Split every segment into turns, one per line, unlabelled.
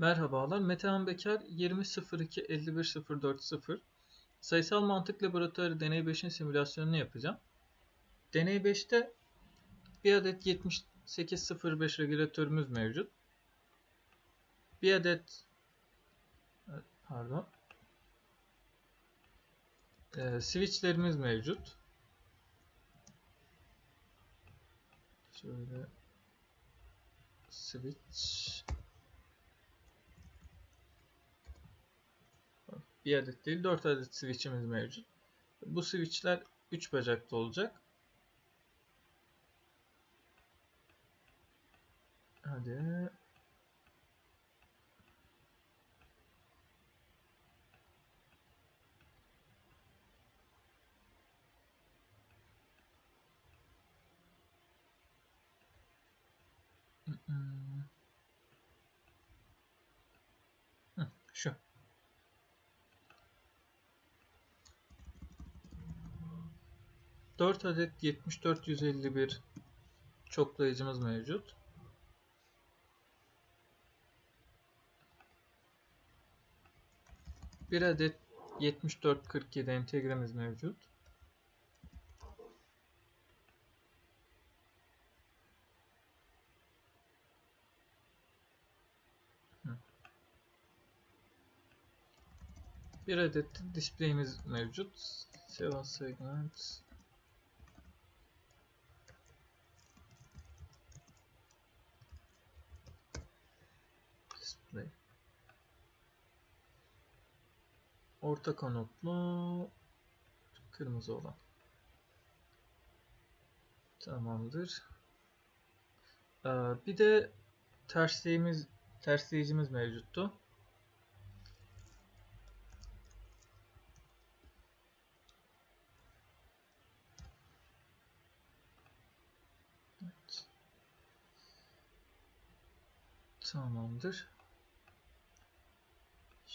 Merhabalar, Metehan Bekar 20.02.51.040 Sayısal Mantık Laboratuvarı Deney 5'in simülasyonunu yapacağım. Deney 5'te bir adet 7805 regülatörümüz mevcut. Bir adet pardon e, switchlerimiz mevcut. Şöyle switch bir adet değil 4 adet switch'imiz mevcut. Bu switch'ler 3 bacaklı olacak. Hadi. Şu. Dört adet 7451 çoklayıcımız mevcut. Bir adet 7447 entegremiz mevcut. Bir adet display'imiz mevcut. 7 segment Orta kanatlı kırmızı olan. Tamamdır. Ee, bir de tersleyimiz tersleyicimiz mevcuttu. Tamamdır.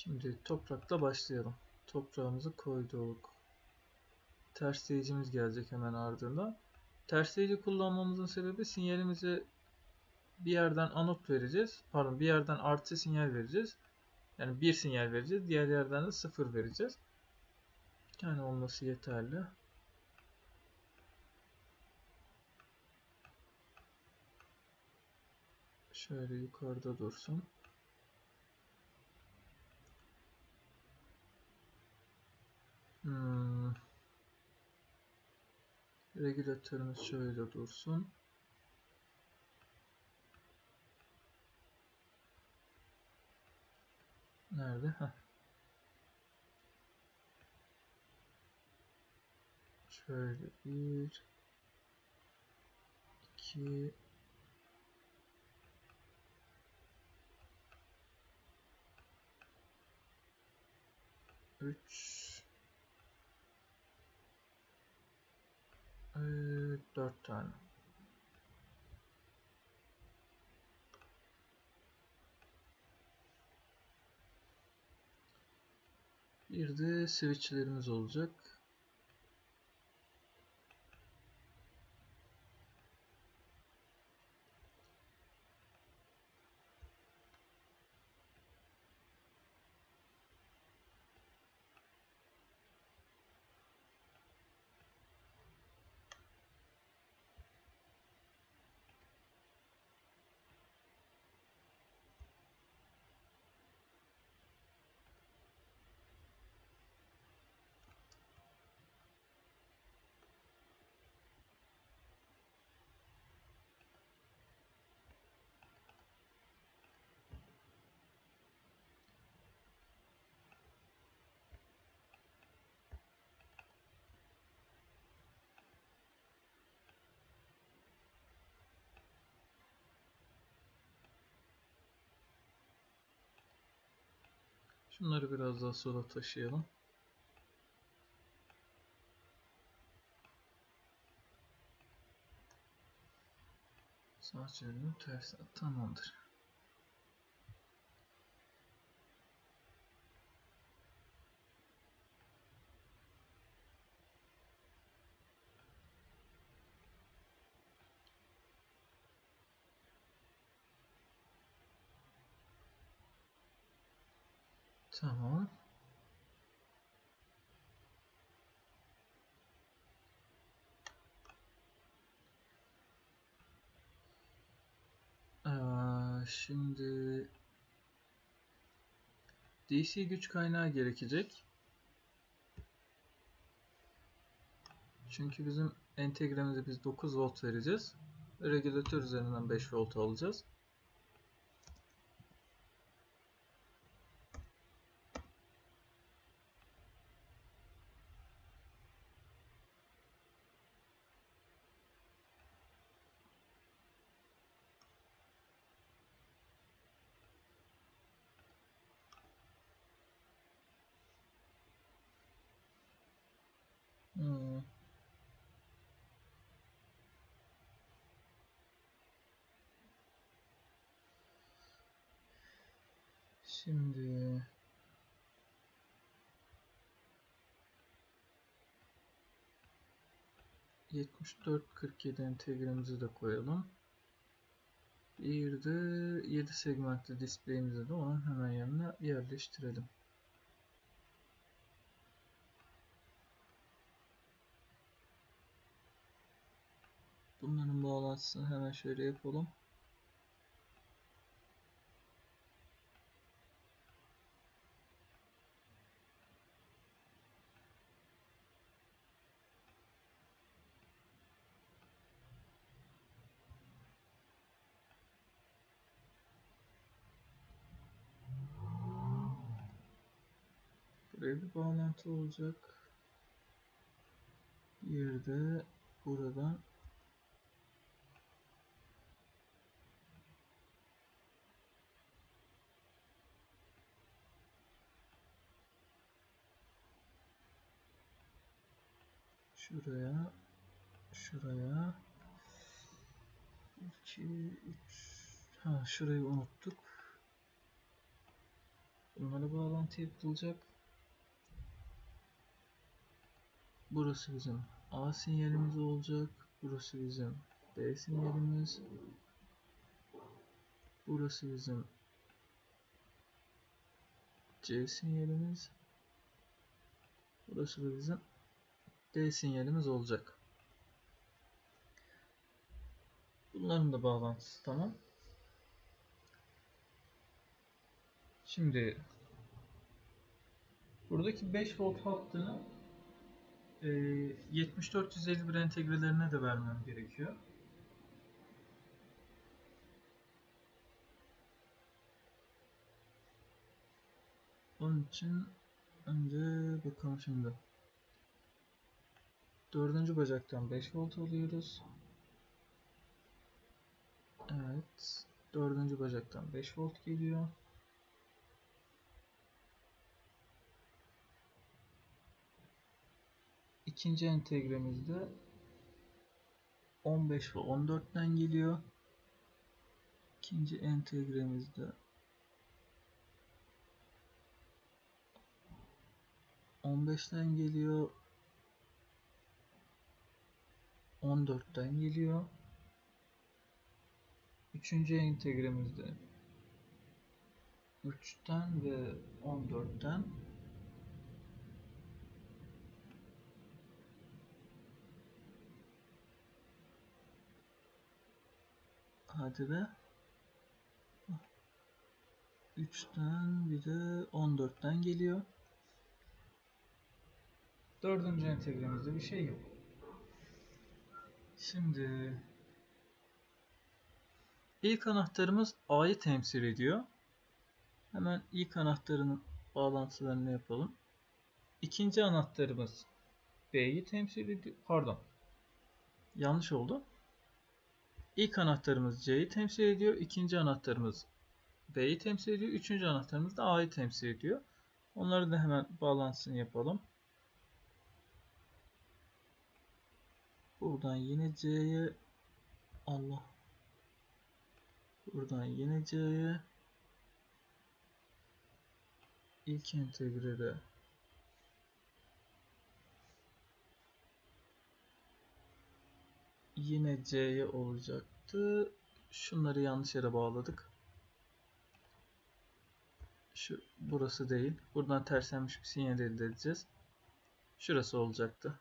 Şimdi toprakla başlayalım. Toprağımızı koyduk. Tersleyicimiz gelecek hemen ardından. Tersleyici kullanmamızın sebebi sinyalimizi bir yerden anot vereceğiz. Pardon bir yerden artı sinyal vereceğiz. Yani bir sinyal vereceğiz. Diğer yerden de sıfır vereceğiz. Yani olması yeterli. Şöyle yukarıda dursun. Hmm. Regülatörümüz şöyle dursun. Nerede? Heh. Şöyle bir, iki, üç, Evet, 4 tane. Bir de switchlerimiz olacak. Şunları biraz daha sola taşıyalım. Sağ çevirelim ters tamamdır. Tamam. Ee, şimdi DC güç kaynağı gerekecek. Çünkü bizim entegremize biz 9 volt vereceğiz. Regülatör üzerinden 5 volt alacağız. Hmm. Şimdi yetmiş dört kırk yedi entegremizi de koyalım. Bir de 7 segmentli display'imizi de onun hemen yanına yerleştirelim. Bunların bağlantısını hemen şöyle yapalım. Buraya bir bağlantı olacak. Bir de buradan şuraya şuraya 2 3 ha şurayı unuttuk. Bunlara bağlantı yapılacak. Burası bizim A sinyalimiz olacak. Burası bizim B sinyalimiz. Burası bizim C sinyalimiz. Burası da bizim D sinyalimiz olacak. Bunların da bağlantısı tamam. Şimdi buradaki 5 volt hattını e, 7451 entegrelerine de vermem gerekiyor. Onun için önce bakalım şimdi. Dördüncü bacaktan 5 volt alıyoruz. Evet. Dördüncü bacaktan 5 volt geliyor. İkinci entegremizde 15 ve 14'ten geliyor. İkinci entegremizde 15'ten geliyor. 14'ten geliyor. Üçüncü entegremizde 3'ten ve 14'ten Hadi be. 3'ten bir de 14'ten geliyor. Dördüncü entegremizde bir şey yok. Şimdi ilk anahtarımız A'yı temsil ediyor. Hemen ilk anahtarının bağlantılarını yapalım. İkinci anahtarımız B'yi temsil ediyor. Pardon. Yanlış oldu. İlk anahtarımız C'yi temsil ediyor. İkinci anahtarımız B'yi temsil ediyor. Üçüncü anahtarımız da A'yı temsil ediyor. Onları da hemen bağlantısını yapalım. Buradan yine C'ye Allah. Buradan yine C'ye ilk entegrede yine C'ye olacaktı. Şunları yanlış yere bağladık. Şu burası değil. Buradan terslenmiş bir sinyal elde edeceğiz. Şurası olacaktı.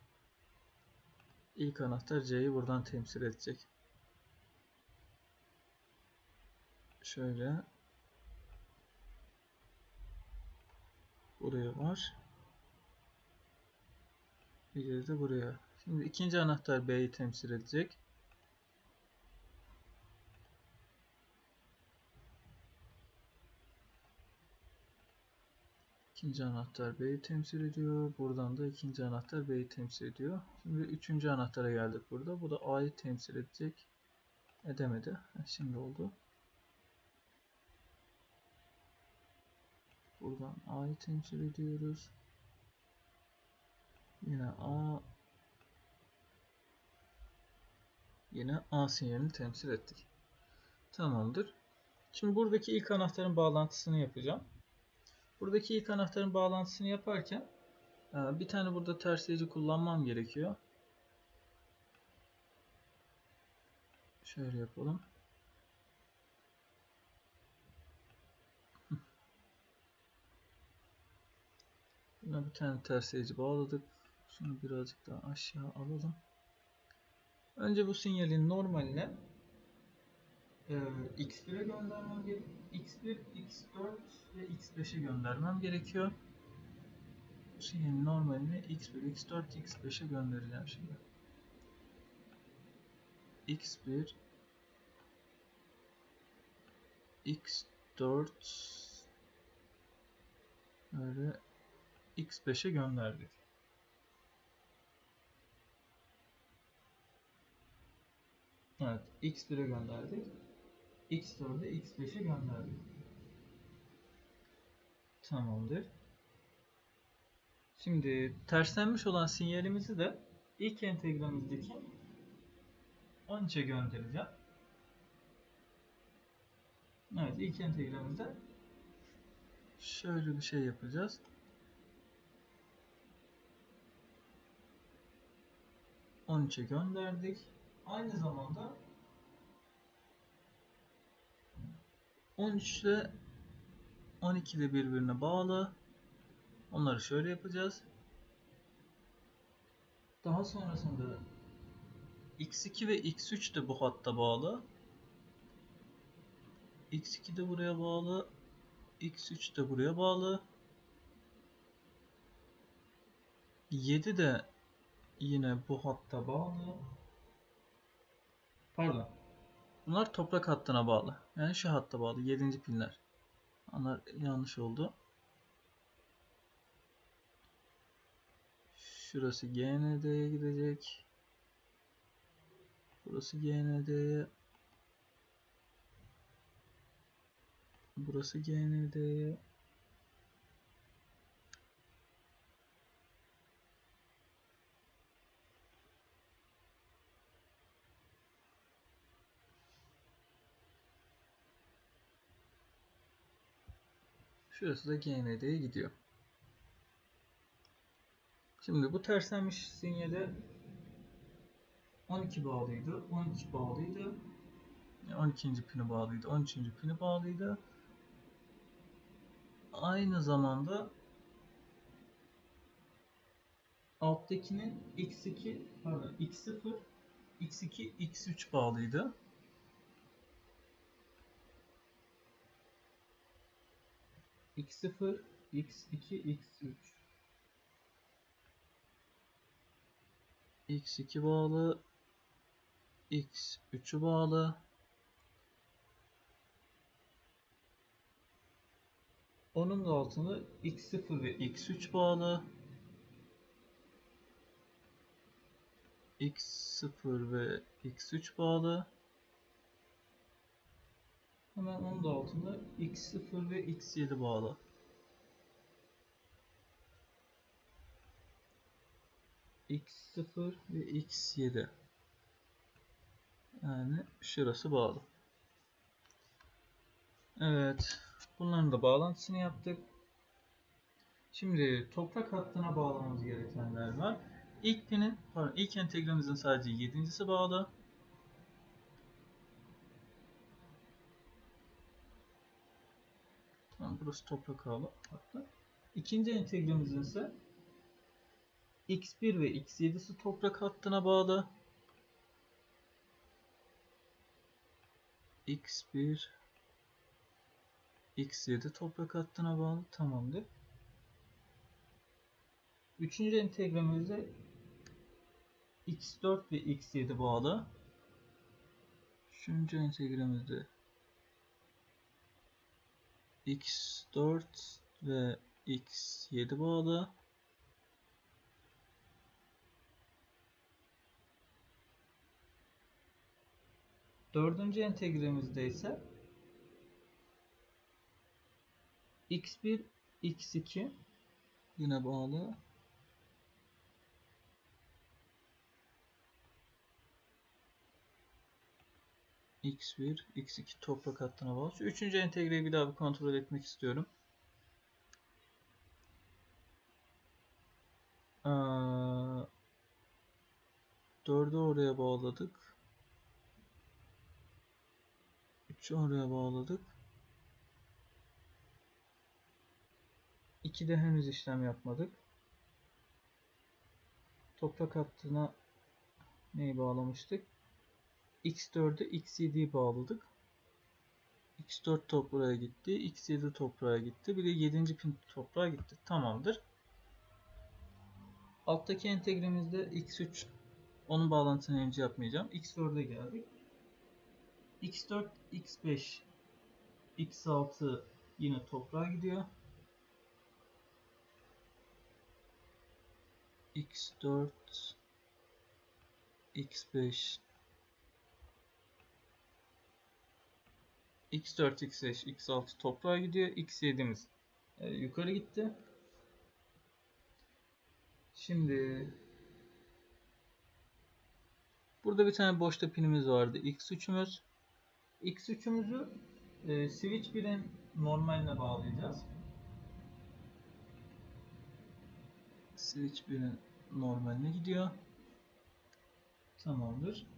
İlk anahtar C'yi buradan temsil edecek. Şöyle. Buraya var. Bir de buraya. Şimdi ikinci anahtar B'yi temsil edecek. İkinci anahtar B'yi temsil ediyor. Buradan da ikinci anahtar B'yi temsil ediyor. Şimdi üçüncü anahtara geldik burada. Bu da A'yı temsil edecek. Edemedi. Şimdi oldu. Buradan A'yı temsil ediyoruz. Yine A Yine A sinyalini temsil ettik. Tamamdır. Şimdi buradaki ilk anahtarın bağlantısını yapacağım. Buradaki ilk anahtarın bağlantısını yaparken e, bir tane burada tersleyici kullanmam gerekiyor. Şöyle yapalım. Buna bir tane tersleyici bağladık. Şunu birazcık daha aşağı alalım. Önce bu sinyalin normaline e, X1'e göndermem gerekiyor. X1, X4 ve X5'e göndermem gerekiyor. Sinyalin normalini X1, X4, X5'e göndereceğim şimdi. X1 X4 böyle X5'e gönderdik. Evet, X1'e gönderdik. X4'e X5'e gönderdik. Tamamdır. Şimdi terslenmiş olan sinyalimizi de ilk entegremizdeki 13'e göndereceğim. Evet, ilk entegremizde şöyle bir şey yapacağız. On üçe gönderdik. Aynı zamanda 13 ile 12 de birbirine bağlı. Onları şöyle yapacağız. Daha sonrasında x2 ve x3 de bu hatta bağlı. x2 de buraya bağlı. x3 de buraya bağlı. 7 de yine bu hatta bağlı. Pardon. Bunlar toprak hattına bağlı. Yani şu hatta bağlı. 7. pinler. Onlar yanlış oldu. Şurası GND'ye gidecek. Burası GND'ye. Burası GND'ye. Şurası da GND'ye gidiyor. Şimdi bu terslenmiş sinyale 12 bağlıydı. 12 bağlıydı. 12. pini bağlıydı. 13. pini bağlıydı. Aynı zamanda alttakinin x2 pardon x0 x2 x3 bağlıydı. X0 x2 x3 x2 bağlı x3'ü bağlı. Onun da altında x0 ve x3 bağlı. X0 ve x3 bağlı hemen onun da altında x0 ve x7 bağlı x0 ve x7 yani şurası bağlı. Evet. Bunların da bağlantısını yaptık. Şimdi toprak hattına bağlamamız gerekenler var. İlk pinin, pardon, ilk entegremizin sadece yedincisi bağlı. Tamam burası toprak ağlı hatta. İkinci entegremizin ise x1 ve x7'si toprak hattına bağlı. x1 x7 toprak hattına bağlı. Tamamdır. Üçüncü entegremizde x4 ve x7 bağlı. Üçüncü entegremizde x4 ve x7 bağlı. Dördüncü entegremizde ise x1, x2 yine bağlı. X1, x2 toprak hattına bağlı. Üçüncü entegreyi bir daha bir kontrol etmek istiyorum. Ee, oraya bağladık. Üçü oraya bağladık. İki de henüz işlem yapmadık. Toprak hattına neyi bağlamıştık? X4'e X7'yi bağladık. X4 toprağa gitti. X7 toprağa gitti. Bir de 7. pin toprağa gitti. Tamamdır. Alttaki entegremizde X3 onun bağlantısını henüz yapmayacağım. X4'e geldik. X4, X5, X6 yine toprağa gidiyor. X4, X5, X4, X5, X6 toprağa gidiyor. X7'miz e, yukarı gitti. Şimdi burada bir tane boşta pinimiz vardı. X3'ümüz. X3'ümüzü e, switch 1'in normaline bağlayacağız. Switch 1'in normaline gidiyor. Tamamdır.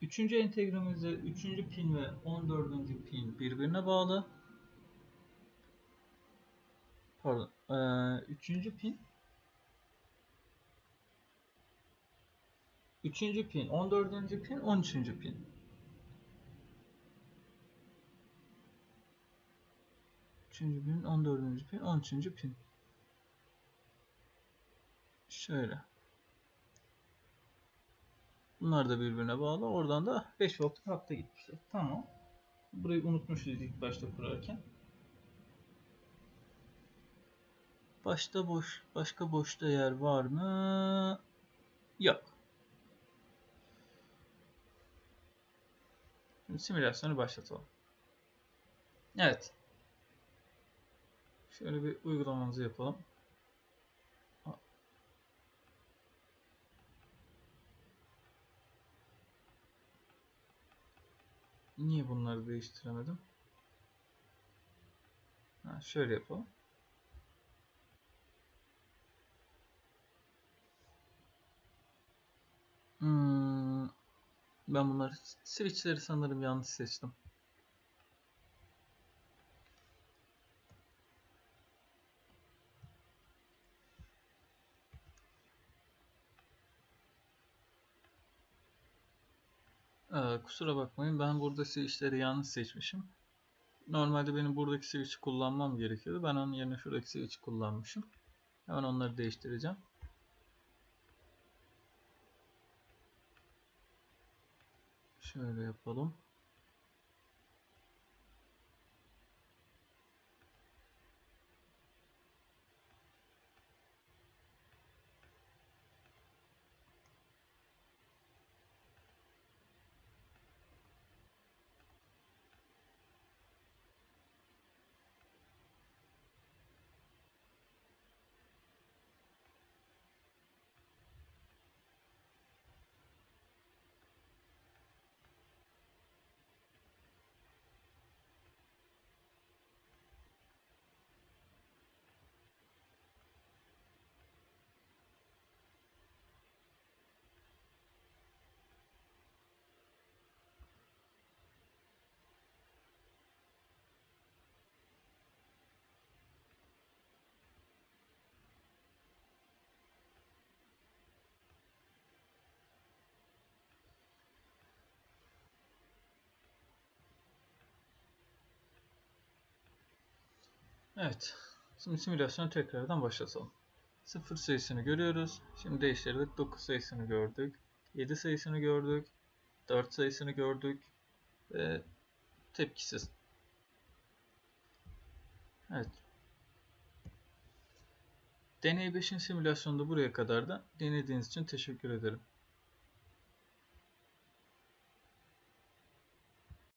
Üçüncü entegremizde üçüncü pin ve 14. pin birbirine bağlı. Pardon. Ee, üçüncü pin Üçüncü pin, 14. pin, 13. pin. Üçüncü pin, 14. pin, 13. pin. Şöyle. Bunlar da birbirine bağlı. Oradan da 5 volt hatta gitmişler. Tamam. Burayı unutmuşuz ilk başta kurarken. Başta boş, başka boşta yer var mı? Yok. Simülasyonu başlatalım. Evet. Şöyle bir uygulamamızı yapalım. Niye bunları değiştiremedim? Ha, şöyle yapalım. Hmm, ben bunları switchleri sanırım yanlış seçtim. Ee, kusura bakmayın ben burada switchleri yanlış seçmişim. Normalde benim buradaki switch'i kullanmam gerekiyordu. Ben onun yerine şuradaki switch'i kullanmışım. Hemen onları değiştireceğim. Şöyle yapalım. Evet. Şimdi simülasyonu tekrardan başlatalım. 0 sayısını görüyoruz. Şimdi değiştirdik. 9 sayısını gördük. 7 sayısını gördük. 4 sayısını gördük. Ve tepkisiz. Evet. Deney 5'in simülasyonu da buraya kadar da dinlediğiniz için teşekkür ederim.